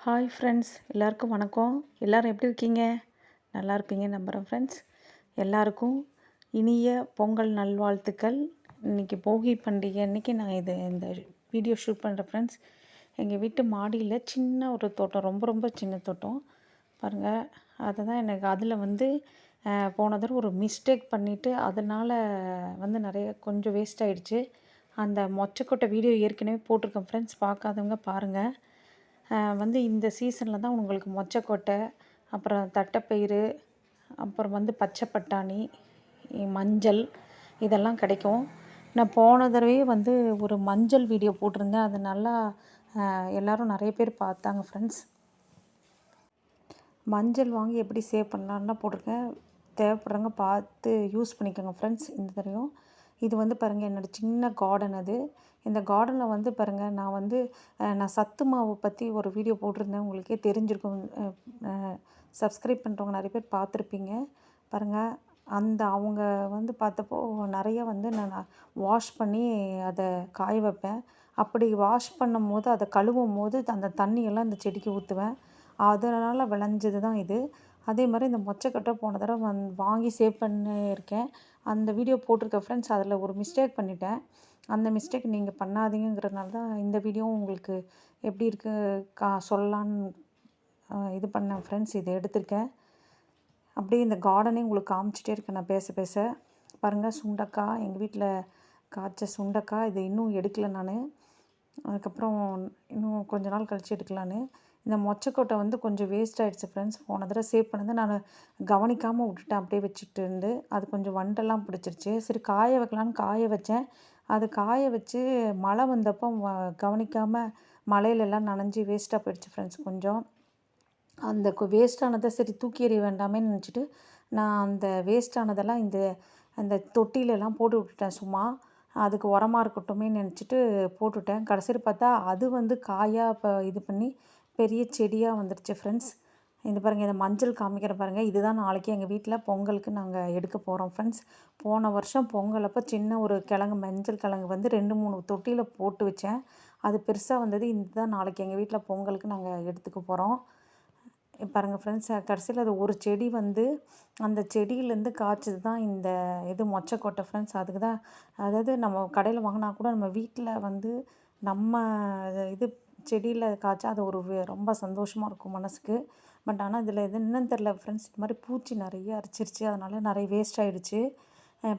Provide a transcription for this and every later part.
Hi friends எல்லாருக்கும் வணக்கம். எல்லோரும் எப்படி இருக்கீங்க? நல்லா இருப்பீங்க நம்புகிறேன் ஃப்ரெண்ட்ஸ் எல்லாருக்கும் இனிய பொங்கல் நல்வாழ்த்துக்கள். இன்றைக்கி போகி பண்டிகை அன்றைக்கி நான் இது இந்த வீடியோ ஷூட் பண்ணுறேன் ஃப்ரெண்ட்ஸ் எங்கள் வீட்டு மாடியில் சின்ன ஒரு தோட்டம் ரொம்ப ரொம்ப சின்ன தோட்டம். பாருங்கள் அதுதான் எனக்கு அதில் வந்து போன தடவை ஒரு மிஸ்டேக் பண்ணிவிட்டு அதனால் வந்து நிறைய கொஞ்சம் வேஸ்ட் ஆகிடுச்சு அந்த மொச்சக்கொட்டை வீடியோ ஏற்கனவே போட்டிருக்கேன் ஃப்ரெண்ட்ஸ் பார்க்காதவங்க பாருங்கள் வந்து இந்த சீசனில் தான் உங்களுக்கு மொச்சக்கொட்டை அப்புறம் தட்டைப்பயிறு அப்புறம் வந்து பச்சை பட்டாணி மஞ்சள் இதெல்லாம் கிடைக்கும். நான் போன தடவையே வந்து ஒரு மஞ்சள் வீடியோ போட்டிருந்தேன். அது நல்லா எல்லோரும் நிறைய பேர் பார்த்தாங்க ஃப்ரெண்ட்ஸ் மஞ்சள் வாங்கி எப்படி சேவ் பண்ணலான்னு போட்டிருக்கேன். தேவைப்படுறவங்க பார்த்து யூஸ் பண்ணிக்கோங்க ஃப்ரெண்ட்ஸ் இந்த தடவையும். இது வந்து பாருங்கள் என்னோடய சின்ன கார்டன் அது. இந்த கார்டனில் வந்து பாருங்கள் நான் வந்து நான் சத்து மாவு பற்றி ஒரு வீடியோ போட்டிருந்தேன். உங்களுக்கே தெரிஞ்சிருக்கும். சப்ஸ்கிரைப் பண்ணுறவங்க நிறைய பேர் பார்த்துருப்பீங்க. பாருங்கள் அந்த அவங்க வந்து பார்த்தப்போ நிறைய வந்து நான் வாஷ் பண்ணி அதை காய வைப்பேன். அப்படி வாஷ் பண்ணும் போது அதை கழுவும் போது அந்த தண்ணியெல்லாம் இந்த செடிக்கு ஊற்றுவேன். அதனால் விளைஞ்சது தான் இது. அதே மாதிரி இந்த மொச்சக்கொட்டை போன தடவை வந் வாங்கி சேவ் பண்ணியிருக்கேன். அந்த வீடியோ போட்டிருக்க ஃப்ரெண்ட்ஸ் அதில் ஒரு மிஸ்டேக் பண்ணிட்டேன். அந்த மிஸ்டேக் நீங்கள் பண்ணாதீங்கிறதுனால தான் இந்த வீடியோவும் உங்களுக்கு எப்படி இருக்கு கா சொல்லலான்னு இது பண்ணேன் ஃப்ரெண்ட்ஸ் இதை எடுத்திருக்கேன். அப்படியே இந்த கார்டனே உங்களுக்கு காமிச்சிட்டே இருக்கேன் நான் பேச பேச. பாருங்கள் சுண்டக்காய் எங்கள் வீட்டில் காய்ச்ச சுண்டக்காய் இது இன்னும் எடுக்கலை நான். அதுக்கப்புறம் இன்னும் கொஞ்ச நாள் கழித்து எடுக்கலான்னு. இந்த மொச்சக்கொட்டை வந்து கொஞ்சம் வேஸ்ட் ஆகிடுச்சு ஃப்ரெண்ட்ஸ் போன தடவை சேவ் பண்ணது நான் கவனிக்காமல் விட்டுட்டேன் அப்படியே வச்சுட்டு இருந்து. அது கொஞ்சம் வண்டெல்லாம் பிடிச்சிருச்சு. சரி காய வைக்கலான்னு காய வச்சேன். அது காய வச்சு மழை வந்தப்போ கவனிக்காமல் மழையிலெல்லாம் நனைஞ்சி வேஸ்ட்டாக போயிடுச்சு ஃப்ரெண்ட்ஸ் கொஞ்சம். அந்த வேஸ்டானதை சரி தூக்கி எறிய வேண்டாமே நினச்சிட்டு நான் அந்த வேஸ்டானதெல்லாம் இந்த அந்த தொட்டிலெல்லாம் போட்டு விட்டுட்டேன் சும்மா. அதுக்கு உரமாக இருக்கட்டுமே நினச்சிட்டு போட்டுவிட்டேன் கடைசியில் பார்த்தா அது வந்து காயாக இப்போ இது பண்ணி பெரிய செடியாக வந்துடுச்சு ஃப்ரெண்ட்ஸ் இந்த பாருங்கள் இந்த மஞ்சள் காமிக்கிற பாருங்கள் இதுதான் நாளைக்கு எங்கள் வீட்டில் பொங்கலுக்கு நாங்கள் எடுக்க போகிறோம் ஃப்ரெண்ட்ஸ் போன வருஷம் பொங்கல் அப்போ சின்ன ஒரு கிழங்கு மஞ்சள் கிழங்கு வந்து ரெண்டு மூணு தொட்டியில் போட்டு வச்சேன். அது பெருசாக வந்தது இதுதான் நாளைக்கு எங்கள் வீட்டில் பொங்கலுக்கு நாங்கள் எடுத்துக்க போகிறோம் பாருங்கள் ஃப்ரெண்ட்ஸ் கடைசியில் அது ஒரு செடி வந்து அந்த செடியிலேருந்து காய்ச்சது தான் இந்த இது மொச்சக்கொட்டை ஃப்ரெண்ட்ஸ் அதுக்கு தான் அதாவது நம்ம கடையில் வாங்கினா கூட நம்ம வீட்டில் வந்து நம்ம இது செடியில் காய்ச்சா அது ஒரு ரொம்ப சந்தோஷமாக இருக்கும் மனசுக்கு. பட் ஆனால் இதில் இது என்னன்னு தெரில ஃப்ரெண்ட்ஸ் இது மாதிரி பூச்சி நிறைய அரிச்சிருச்சு. அதனால் நிறைய வேஸ்ட் ஆகிடுச்சு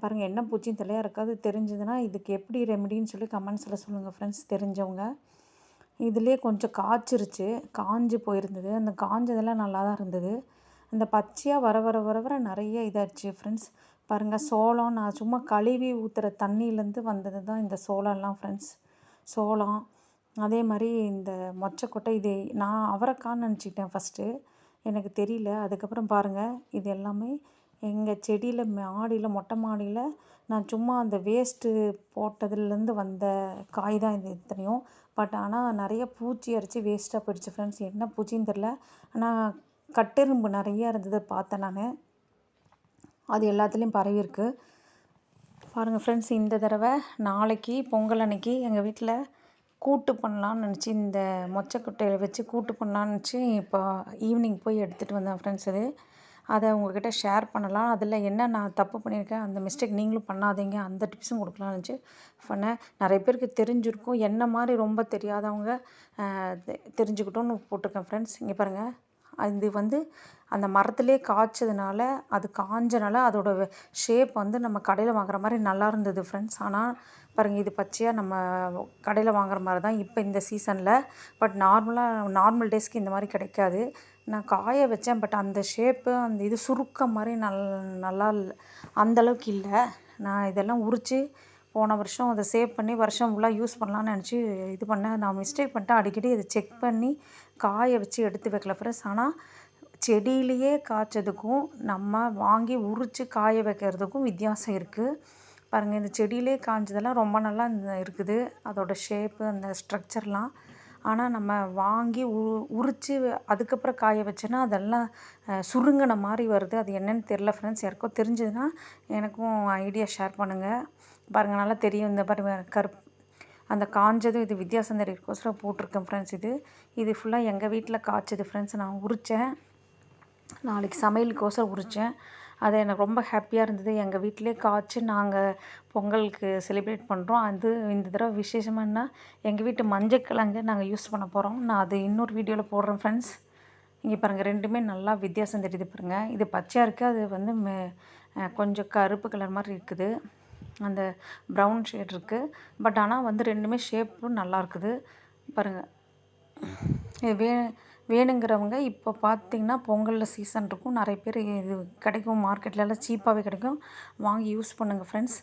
பாருங்கள் என்ன பூச்சின்னு தெரியல யாருக்காவது தெரிஞ்சதுன்னா இதுக்கு எப்படி ரெமெடின்னு சொல்லி கமெண்ட்ஸில் சொல்லுங்கள் ஃப்ரெண்ட்ஸ் தெரிஞ்சவங்க. இதுலேயே கொஞ்சம் காய்ச்சிருச்சு. காஞ்சு போயிருந்தது. அந்த காஞ்சதெல்லாம் நல்லா தான் இருந்தது. அந்த பச்சையாக வர வர வர வர நிறைய இதாகிடுச்சு ஃப்ரெண்ட்ஸ் பாருங்கள் சோளம். நான் சும்மா கழுவி ஊற்றுற தண்ணியிலேருந்து வந்தது தான் இந்த சோளம்லாம் ஃப்ரெண்ட்ஸ் சோளம் அதே மாதிரி இந்த மொச்சக்கொட்டை இது நான் அவரைக்கான்னு நினச்சிக்கிட்டேன் ஃபஸ்ட்டு எனக்கு தெரியல. அதுக்கப்புறம் பாருங்கள் இது எல்லாமே எங்கள் செடியில் மாடியில் மொட்டை மாடியில் நான் சும்மா அந்த வேஸ்ட்டு போட்டதுலேருந்து வந்த காய் தான் இது இத்தனையும் பட் ஆனால் நிறைய பூச்சி அரைச்சி வேஸ்ட்டாக போயிடுச்சு ஃப்ரெண்ட்ஸ் என்ன பூச்சின்னு தெரில ஆனால் கட்டெரும்பு நிறையா இருந்தது பார்த்தேன் நான். அது எல்லாத்துலேயும் பரவி இருக்கு. பாருங்கள் ஃப்ரெண்ட்ஸ் இந்த தடவை நாளைக்கு பொங்கல் அன்னைக்கு எங்கள் வீட்டில் கூட்டு பண்ணலான்னு நினச்சி இந்த மொச்சக்கொட்டையை வச்சு கூட்டு பண்ணலான்னு நினச்சி இப்போ ஈவினிங் போய் எடுத்துகிட்டு வந்தேன் ஃப்ரெண்ட்ஸ் இது. அதை உங்கள்கிட்ட ஷேர் பண்ணலாம். அதில் என்ன நான் தப்பு பண்ணியிருக்கேன் அந்த மிஸ்டேக் நீங்களும் பண்ணாதீங்க. அந்த டிப்ஸும் கொடுக்கலாம்னு நினச்சி பண்ணேன் நிறைய பேருக்கு தெரிஞ்சிருக்கும். என்ன மாதிரி ரொம்ப தெரியாதவங்க தெ- தெரிஞ்சுக்கிட்டோன்னு போட்டிருக்கேன் ஃப்ரெண்ட்ஸ் இங்கே பாருங்கள் அது வந்து அந்த மரத்துலேயே காய்ச்சதுனால அது காஞ்சனால அதோட ஷேப் வந்து நம்ம கடையில் வாங்குற மாதிரி நல்லா இருந்தது ஃப்ரெண்ட்ஸ் ஆனால் பாருங்கள் இது பச்சையாக நம்ம கடையில் வாங்குற மாதிரி தான் இப்போ இந்த சீசனில் பட் நார்மலாக நார்மல் டேஸ்க்கு இந்த மாதிரி கிடைக்காது. நான் காய வச்சேன் பட் அந்த ஷேப்பு அந்த இது சுருக்க மாதிரி நல் நல்லா இல்லை அந்தளவுக்கு இல்லை. நான் இதெல்லாம் உரித்து போன வருஷம் அதை சேவ் பண்ணி வருஷம் ஃபுல்லாக யூஸ் பண்ணலான்னு நினச்சி இது பண்ணேன். நான் மிஸ்டேக் பண்ணிட்டேன். அடிக்கடி இதை செக் பண்ணி காய வச்சு எடுத்து வைக்கல. ஃப்ரெண்ட்ஸ் ஆனால் செடியிலேயே காய்ச்சதுக்கும் நம்ம வாங்கி உரித்து காய வைக்கிறதுக்கும் வித்தியாசம் இருக்குது பாருங்கள் இந்த செடியிலே காய்ஞ்சதெல்லாம் ரொம்ப நல்லா இந்த இருக்குது. அதோட ஷேப்பு அந்த ஸ்ட்ரக்சர்லாம் ஆனால் நம்ம வாங்கி உ உரித்து அதுக்கப்புறம் காய வச்சோன்னா அதெல்லாம் சுருங்கின மாதிரி வருது. அது என்னன்னு தெரில ஃப்ரெண்ட்ஸ் யாருக்கோ தெரிஞ்சதுன்னா எனக்கும் ஐடியா ஷேர் பண்ணுங்கள் பாருங்கள் நல்லா தெரியும். இந்த பாருங்கள் கருப் அந்த காஞ்சதும் இது வித்தியாசம் தெரியறதுக்கோசரம் போட்டிருக்கேன் ஃப்ரெண்ட்ஸ் இது இது ஃபுல்லாக எங்கள் வீட்டில் காய்ச்சது ஃப்ரெண்ட்ஸ் நான் உரித்தேன் நாளைக்கு சமையலுக்கோசரம் உரித்தேன் அது எனக்கு ரொம்ப ஹாப்பியாக இருந்தது. எங்கள் வீட்டிலே காய்ச்சி நாங்கள் பொங்கலுக்கு செலிப்ரேட் பண்ணுறோம் அது இந்த தடவை விசேஷமானா எங்கள் வீட்டு மஞ்சக்கிழங்கு நாங்கள் யூஸ் பண்ண போகிறோம் நான் அது இன்னொரு வீடியோவில் போடுறேன் ஃப்ரெண்ட்ஸ் இங்கே பாருங்கள் ரெண்டுமே நல்லா வித்தியாசம் தெரியுது பாருங்கள் இது பச்சையாக இருக்குது அது வந்து மே கொஞ்சம் கருப்பு கலர் மாதிரி இருக்குது. அந்த ப்ரௌன் ஷேட் இருக்குது பட் ஆனால் வந்து ரெண்டுமே ஷேப்பும் நல்லா இருக்குது. பாருங்கள் இது வே வேணுங்கிறவங்க இப்போ பார்த்தீங்கன்னா பொங்கலில் சீசன் இருக்கும். நிறைய பேர் இது கிடைக்கும். மார்க்கெட்ல எல்லாம் சீப்பாகவே கிடைக்கும். வாங்கி யூஸ் பண்ணுங்கள் ஃப்ரெண்ட்ஸ்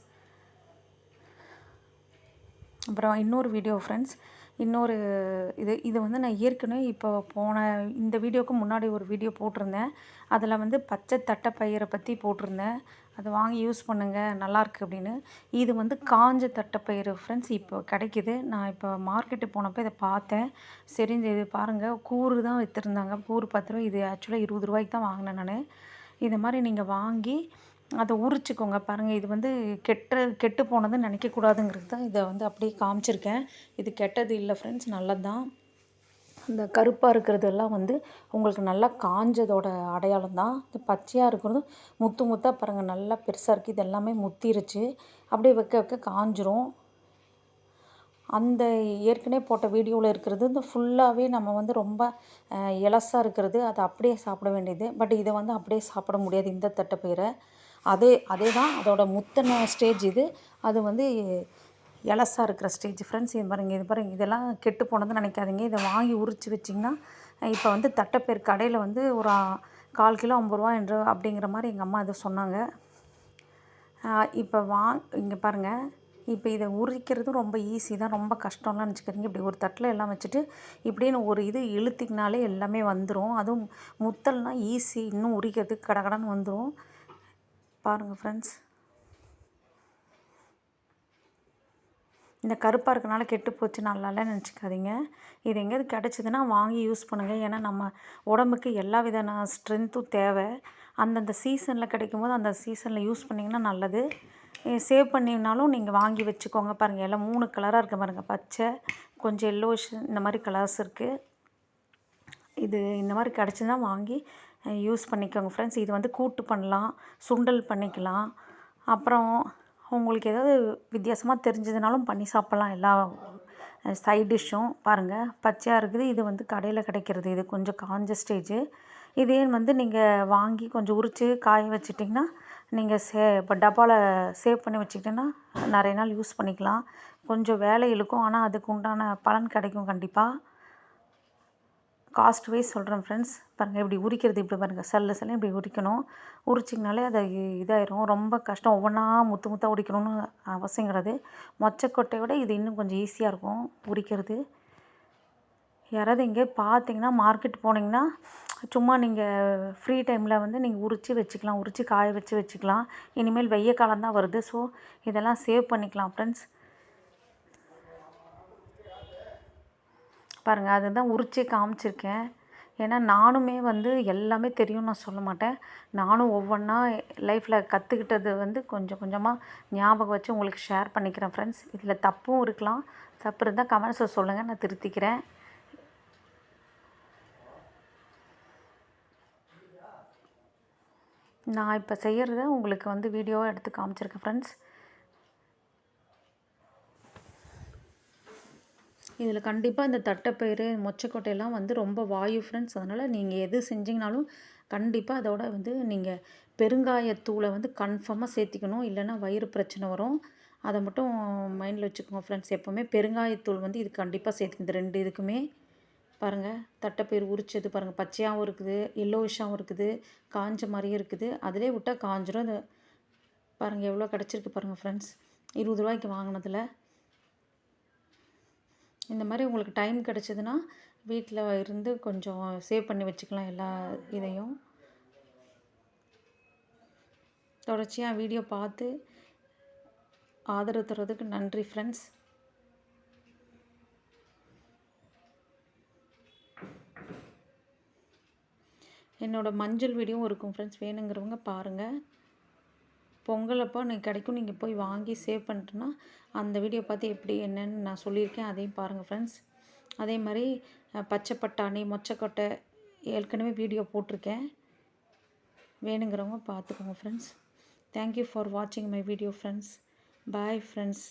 அப்புறம் இன்னொரு வீடியோ ஃப்ரெண்ட்ஸ் இன்னொரு இது இது வந்து நான் ஏற்கனவே இப்போ போன இந்த வீடியோவுக்கு முன்னாடி ஒரு வீடியோ போட்டிருந்தேன். அதில் வந்து பச்சை தட்டை பயிரை பற்றி போட்டிருந்தேன். அதை வாங்கி யூஸ் பண்ணுங்கள் நல்லாயிருக்கு அப்படின்னு. இது வந்து காஞ்ச தட்டைப்பயிறு ஃப்ரெண்ட்ஸ் இப்போ கிடைக்கிது. நான் இப்போ மார்க்கெட்டு போனப்போ இதை பார்த்தேன். சரி இது பாருங்கள் கூறு தான் விற்றுருந்தாங்க கூறு பத்து ரூபா இது ஆக்சுவலாக இருபது ரூபாய்க்கு தான் வாங்கினேன் நான். இதை மாதிரி நீங்கள் வாங்கி அதை உரிச்சுக்கோங்க. பாருங்கள் இது வந்து கெட்ட கெட்டு போனதுன்னு நினைக்கக்கூடாதுங்கிறது தான் இதை வந்து அப்படியே காமிச்சிருக்கேன். இது கெட்டது இல்லை ஃப்ரெண்ட்ஸ் நல்லது தான் இந்த கருப்பாக இருக்கிறதெல்லாம் வந்து உங்களுக்கு நல்லா காஞ்சதோட அடையாளம் தான். இந்த பச்சையாக இருக்கிறதும் முத்து முத்தாக பாருங்கள் நல்லா பெருசாக இருக்குது இது எல்லாமே முத்திருச்சு. அப்படியே வைக்க வைக்க காஞ்சிரும். அந்த ஏற்கனவே போட்ட வீடியோவில் இருக்கிறது இந்த ஃபுல்லாகவே நம்ம வந்து ரொம்ப இலசாக இருக்கிறது. அதை அப்படியே சாப்பிட வேண்டியது. பட் இதை வந்து அப்படியே சாப்பிட முடியாது இந்த தட்டை பயிரை அதே அதே தான் அதோட முத்தின ஸ்டேஜ் இது. அது வந்து இலசா இருக்கிற ஸ்டேஜ் ஃப்ரெண்ட்ஸ் இது பாருங்க இது பாருங்க இதெல்லாம் கெட்டு போனதுன்னு நினைக்காதீங்க. இதை வாங்கி உரித்து வச்சிங்கன்னா இப்போ வந்து தட்டைப்பேர் கடையில் வந்து ஒரு கால் கிலோ ஐம்பது ரூபா என்று அப்படிங்கிற மாதிரி எங்கள் அம்மா இதை சொன்னாங்க. இப்போ வா இங்கே பாருங்கள் இப்போ இதை உரிக்கிறதும் ரொம்ப ஈஸி தான் ரொம்ப கஷ்டம்லாம் நினச்சிக்கிறீங்க இப்படி ஒரு தட்டில் எல்லாம் வச்சுட்டு இப்படின்னு ஒரு இது இழுத்திங்கனாலே எல்லாமே வந்துடும் அதுவும் முத்தல்னால் ஈஸி இன்னும் உரிக்கிறதுக்கு கடகடன்னு வந்துடும் பாருங்கள் ஃப்ரெண்ட்ஸ் இந்த கருப்பாக இருக்கனால கெட்டு போச்சு நல்லால நினச்சிக்காதீங்க. இது எங்கேயாவது கிடச்சிதுன்னா வாங்கி யூஸ் பண்ணுங்கள் ஏன்னா நம்ம உடம்புக்கு எல்லா விதமான ஸ்ட்ரென்த்தும் தேவை. அந்தந்த சீசனில் கிடைக்கும் போது அந்த சீசனில் யூஸ் பண்ணிங்கன்னா நல்லது. சேவ் பண்ணினாலும் நீங்கள் வாங்கி வச்சுக்கோங்க. பாருங்கள் எல்லாம் மூணு கலராக இருக்க பாருங்கள் பச்சை கொஞ்சம் எல்லோஷ் இந்த மாதிரி கலர்ஸ் இருக்குது இது இந்த மாதிரி கிடச்சிதுன்னா வாங்கி யூஸ் பண்ணிக்கோங்க. ஃப்ரெண்ட்ஸ் இது வந்து கூட்டு பண்ணலாம் சுண்டல் பண்ணிக்கலாம். அப்புறம் உங்களுக்கு ஏதாவது வித்தியாசமாக தெரிஞ்சதுனாலும் பண்ணி சாப்பிட்லாம். எல்லா சைட் டிஷ்ஷும் பாருங்கள் பச்சையாக இருக்குது. இது வந்து கடையில் கிடைக்கிறது. இது கொஞ்சம் காஞ்ச ஸ்டேஜு இதே வந்து நீங்கள் வாங்கி கொஞ்சம் உரித்து காய வச்சிட்டிங்கன்னா நீங்கள் சே இப்போ டப்பாவில் சேவ் பண்ணி வச்சுக்கிட்டிங்கன்னா நிறைய நாள் யூஸ் பண்ணிக்கலாம். கொஞ்சம் வேலை இழுக்கும். ஆனால் அதுக்கு உண்டான பலன் கிடைக்கும் கண்டிப்பாக காஸ்ட் வைஸ் சொல்கிறேன் ஃப்ரெண்ட்ஸ் பாருங்கள் இப்படி உரிக்கிறது இப்படி பாருங்கள் சல்ல சல்ல இப்படி உரிக்கணும். உரிச்சிங்கனாலே அது இதாயிரும். ரொம்ப கஷ்டம். ஒவ்வொன்றா முத்து முத்தாக உரிக்கணும்னு அவசியம் கிடையாது. மொச்சக்கொட்டையை விட இது இன்னும் கொஞ்சம் ஈஸியாக இருக்கும் உரிக்கிறது. யாராவது இங்கே பார்த்தீங்கன்னா மார்க்கெட் போனீங்கன்னா சும்மா நீங்கள் ஃப்ரீ டைமில் வந்து நீங்கள் உரித்து வச்சுக்கலாம். உரித்து காய வச்சு வச்சுக்கலாம். இனிமேல் வெய்ய காலம் தான் வருது. ஸோ இதெல்லாம் சேவ் பண்ணிக்கலாம் ஃப்ரெண்ட்ஸ் பாருங்கள் அதுதான் உரிச்சே காமிச்சிருக்கேன். ஏன்னா நானுமே வந்து எல்லாமே தெரியும் நான் சொல்ல மாட்டேன். நானும் ஒவ்வொன்றா லைஃப்பில் கற்றுக்கிட்டது வந்து கொஞ்சம் கொஞ்சமாக ஞாபகம் வச்சு உங்களுக்கு ஷேர் பண்ணிக்கிறேன் ஃப்ரெண்ட்ஸ் இதில் தப்பும் இருக்கலாம். தப்பு இருந்தால் கமெண்ட்ஸில் சொல்லுங்கள் நான் திருத்திக்கிறேன். நான் இப்போ செய்கிறத உங்களுக்கு வந்து வீடியோவாக எடுத்து காமிச்சிருக்கேன் ஃப்ரெண்ட்ஸ் இதில் கண்டிப்பாக இந்த தட்டைப்பயிறு மொச்சக்கொட்டையெல்லாம் வந்து ரொம்ப வாயு ஃப்ரெண்ட்ஸ் அதனால் நீங்கள் எது செஞ்சிங்கனாலும் கண்டிப்பாக அதோட வந்து நீங்கள் பெருங்காயத்தூளை வந்து கன்ஃபார்மாக சேர்த்திக்கணும். இல்லைன்னா வயிறு பிரச்சனை வரும். அதை மட்டும் மைண்டில் வச்சுக்கோங்க ஃப்ரெண்ட்ஸ் எப்போவுமே பெருங்காயத்தூள் வந்து இது கண்டிப்பாக சேர்த்துக்கணும். இந்த ரெண்டு இதுக்குமே. பாருங்கள் தட்டைப்பயிறு உரிச்சது பாருங்கள் பச்சையாகவும் இருக்குது எல்லோயிஷாகவும் இருக்குது காஞ்ச மாதிரியும் இருக்குது. அதிலே விட்டால் காஞ்சிரும். அது பாருங்கள் எவ்வளோ கிடச்சிருக்கு பாருங்கள் ஃப்ரெண்ட்ஸ் இருபது ரூபாய்க்கு வாங்கினதில். இந்த மாதிரி உங்களுக்கு டைம் கிடச்சிதுன்னா வீட்டில் இருந்து கொஞ்சம் சேவ் பண்ணி வச்சுக்கலாம் எல்லா இதையும். தொடர்ச்சியாக வீடியோ பார்த்து ஆதரவு தர்றதுக்கு நன்றி ஃப்ரெண்ட்ஸ் என்னோடய மஞ்சள் வீடியோவும் இருக்கும் ஃப்ரெண்ட்ஸ் வேணுங்கிறவங்க பாருங்கள் பொங்கல் அப்போ நீங்கள் கிடைக்கும் நீங்கள் போய் வாங்கி சேவ் பண்ணிட்டுனா அந்த வீடியோ பார்த்து எப்படி என்னென்னு நான் சொல்லியிருக்கேன். அதையும் பாருங்கள் ஃப்ரெண்ட்ஸ் அதே மாதிரி பச்சை பட்டாணி மொச்சக்கொட்டை ஏற்கனவே வீடியோ போட்டிருக்கேன். வேணுங்கிறவங்க பார்த்துக்கோங்க ஃப்ரெண்ட்ஸ் தேங்க்யூ ஃபார் வாட்சிங் my video friends bye friends